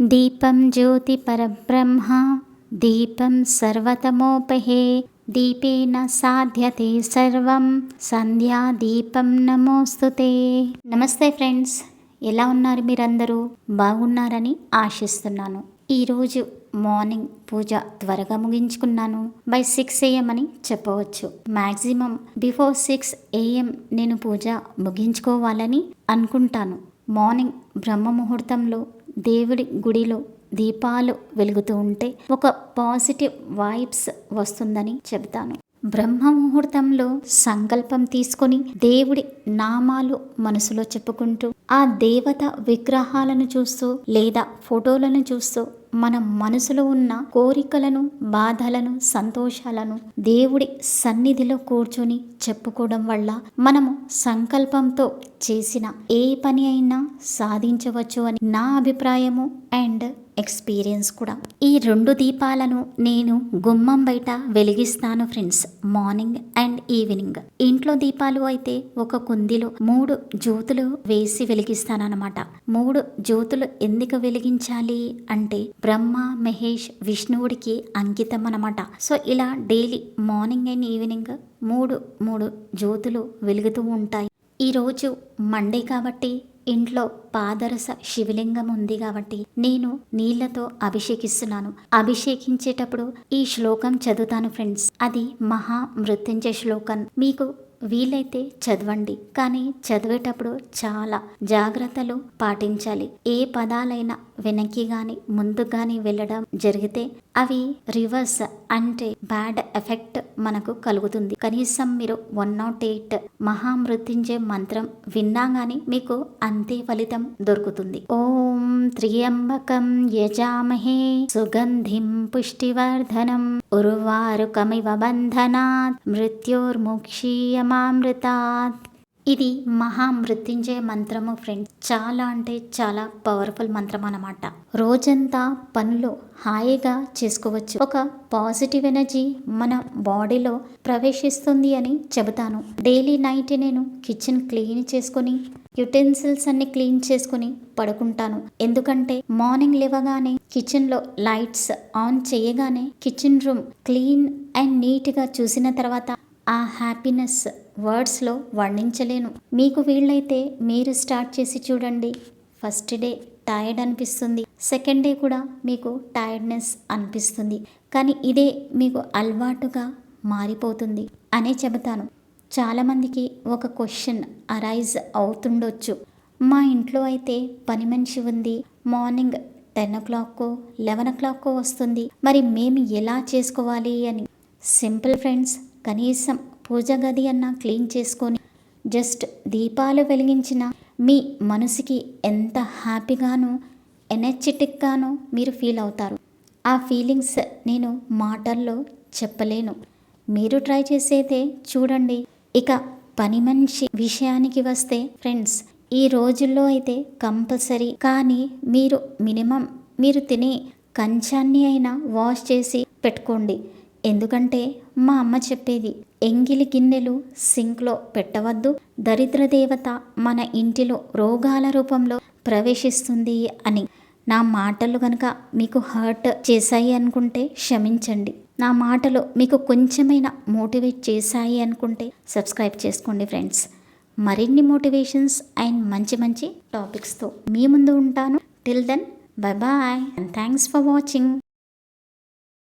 దీపం జ్యోతి పరబ్రహ్మ దీపం సర్వతమోపహే దీపేన సాధ్యతే సర్వం సంధ్యా దీపం నమోస్తుతే నమస్తే ఫ్రెండ్స్ ఎలా ఉన్నారు మీరందరూ? బాగున్నారని ఆశిస్తున్నాను. ఈరోజు మార్నింగ్ పూజ త్వరగా ముగించుకున్నాను. బై సిక్స్ ఏఎం అని చెప్పవచ్చు. మ్యాక్సిమం బిఫోర్ సిక్స్ ఏఎం నేను పూజ ముగించుకోవాలని అనుకుంటాను. మార్నింగ్ బ్రహ్మ ముహూర్తంలో దేవుడి గుడిలో దీపాలు వెలుగుతూ ఉంటే ఒక పాజిటివ్ వైబ్స్ వస్తుందని చెబుతాను. బ్రహ్మ ముహూర్తంలో సంకల్పం తీసుకొని దేవుడి నామాలు మనసులో చెప్పుకుంటూ ఆ దేవత విగ్రహాలను చూస్తూ లేదా ఫోటోలను చూస్తూ మన మనసులో ఉన్న కోరికలను బాధలను సంతోషాలను దేవుడి సన్నిధిలో కూర్చొని చెప్పుకోవడం వల్ల మనము సంకల్పంతో చేసిన ఏ పని అయినా సాధించవచ్చు అని నా అభిప్రాయము. అండ్ ఎక్స్పీరియన్స్ కూడా. ఈ రెండు దీపాలను నేను గుమ్మం బయట వెలిగిస్తాను ఫ్రెండ్స్ మార్నింగ్ అండ్ ఈవినింగ్. ఇంట్లో దీపాలు అయితే ఒక కుందిలో మూడు జ్యోతులు వేసి వెలిగిస్తానన్నమాట. మూడు జ్యోతులు ఎందుకు వెలిగించాలి అంటే బ్రహ్మ మహేష్ విష్ణువుడికి అంకితం అనమాట సో ఇలా డైలీ మార్నింగ్ అండ్ ఈవినింగ్ మూడు మూడు జ్యోతులు వెలుగుతూ ఉంటాయి. ఈరోజు మండే కాబట్టి ఇంట్లో పాదరస శివలింగం ఉంది కాబట్టి నేను నీళ్ళతో అభిషేకిస్తున్నాను. అభిషేకించేటప్పుడు ఈ శ్లోకం చదువుతాను ఫ్రెండ్స్. అది మహా మృత్యుంజయ శ్లోకం. మీకు వీలైతే చదవండి. కానీ చదివేటప్పుడు చాలా జాగ్రత్తలు పాటించాలి. ఏ పదాలైనా వెనక్కి గాని ముందు గాని వెళ్ళడం జరిగితే అవి రివర్స్ అంటే బ్యాడ్ ఎఫెక్ట్ మనకు కలుగుతుంది. కనీసం మీరు వన్ నాట్ ఎయిట్ మహామృత్యుంజయ మంత్రం విన్నా గాని మీకు అంతే ఫలితం దొరుకుతుంది. ఓ त्र्यम्बकं यजामहे सुगन्धिं पुष्टिवर्धनम् उर्वारुकमिव बन्धनात् मृत्योर्मुक्षीयमामृतात्। ఇది మహామృత్యుంజయ మంత్రము ఫ్రెండ్స్ చాలా అంటే చాలా పవర్ఫుల్ మంత్రం అన్నమాట రోజంతా పనులు హాయిగా చేసుకోవచ్చు. ఒక పాజిటివ్ ఎనర్జీ మన బాడీలో ప్రవేశిస్తుంది అని చెబుతాను. డైలీ నైట్ నేను కిచెన్ క్లీన్ చేసుకొని యుటెన్సిల్స్ అన్ని క్లీన్ చేసుకుని పడుకుంటాను. ఎందుకంటే మార్నింగ్ లేవగానే కిచెన్లో లైట్స్ ఆన్ చేయగానే కిచెన్ రూమ్ క్లీన్ అండ్ నీట్గా చూసిన తర్వాత ఆ హ్యాపీనెస్ వర్డ్స్లో వర్ణించలేను. మీకు వీళ్ళైతే మీరు స్టార్ట్ చేసి చూడండి. ఫస్ట్ డే టైర్డ్ అనిపిస్తుంది. సెకండ్ డే కూడా మీకు టైర్డ్నెస్ అనిపిస్తుంది. కానీ ఇదే మీకు అలవాటుగా మారిపోతుంది అనే చెబుతాను. చాలామందికి ఒక క్వశ్చన్ అరైజ్ అవుతుండొచ్చు. మా ఇంట్లో అయితే పని మనిషి ఉంది. మార్నింగ్ టెన్ ఓ క్లాక్కో లెవెన్ ఓ క్లాక్కో వస్తుంది. మరి మేము ఎలా చేసుకోవాలి అని? సింపుల్ ఫ్రెండ్స్ కనీసం పూజ గది అన్న క్లీన్ చేసుకొని జస్ట్ దీపాలు వెలిగించిన మీ మనసుకి ఎంత హ్యాపీగాను ఎనర్జెటిక్గాను మీరు ఫీల్ అవుతారు. ఆ ఫీలింగ్స్ నేను మాటల్లో చెప్పలేను. మీరు ట్రై చేసేదే చూడండి. ఇక పని మనిషి విషయానికి వస్తే ఫ్రెండ్స్ ఈ రోజుల్లో అయితే కంపల్సరీ. కానీ మీరు మినిమం మీరు తినే కంచాన్ని అయినా వాష్ చేసి పెట్టుకోండి. ఎందుకంటే మా అమ్మ చెప్పేది ఎంగిలి గిన్నెలు సింక్లో పెట్టవద్దు. దరిద్ర దేవత మన ఇంటిలో రోగాల రూపంలో ప్రవేశిస్తుంది అని. నా మాటలు కనుక మీకు హర్ట్ చేశాయి అనుకుంటే క్షమించండి. నా మాటలు మీకు కొంచెమైనా మోటివేట్ చేశాయి అనుకుంటే సబ్స్క్రైబ్ చేసుకోండి ఫ్రెండ్స్ మరిన్ని మోటివేషన్స్ అండ్ మంచి మంచి టాపిక్స్తో మీ ముందు ఉంటాను. Till then bye bye and thanks for watching